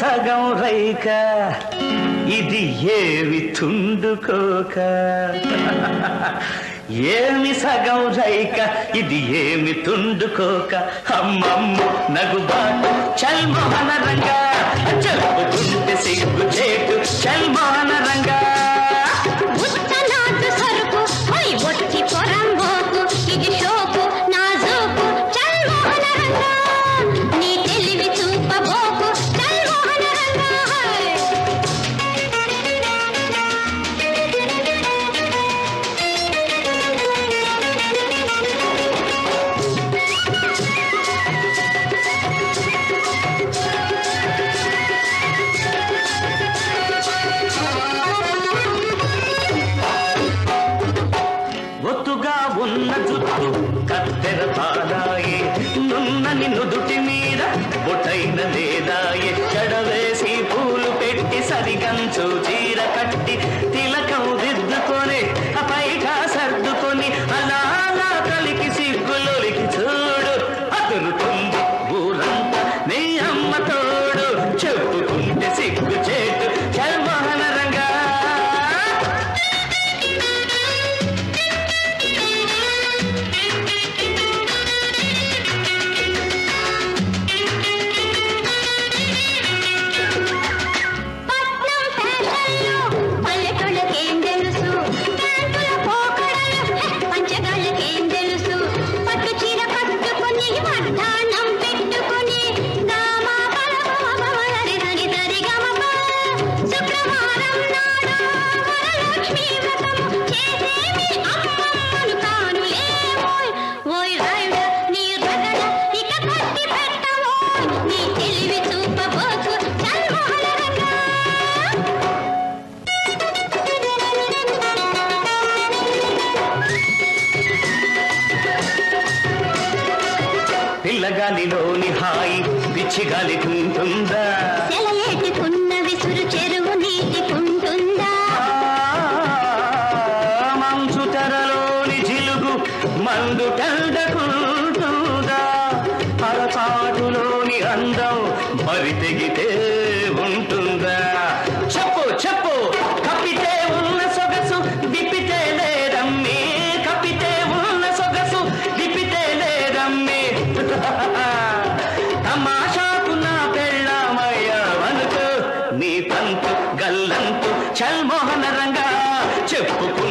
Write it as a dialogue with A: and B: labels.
A: సగం రైక. ఇది ఏవి తుండుకోక ఏమి సగం రైక? ఇది ఏమి తుండుకోక అమ్మమ్మ నగుబాటు చల్మహన రంగా. చెప్పుకుంటే సిగ్గు నున్నని నుదుటి మీద బొట్టైన లేదా లేదాయే వేసి పూలు పెట్టి సరిగంచు చీర కట్టి తిలకం దిద్దుకొని పైగా సర్దుకొని అలా అలా కలికి సిగ్గులొలికి చూడు. అదురుతుంది ఊరంతా నీ అమ్మ తోడు.
B: చెప్పుకో
A: పిల్లగాలిలోని హాయి
B: విసురు చెరువు నీటికుంటుందా?
A: మంచు తెరలోని జిలుగు అరచాటులోని అందం మరి తెగితే ఉంటుందా? తంతు చల్మోహన రంగా చెప్పుకుంటే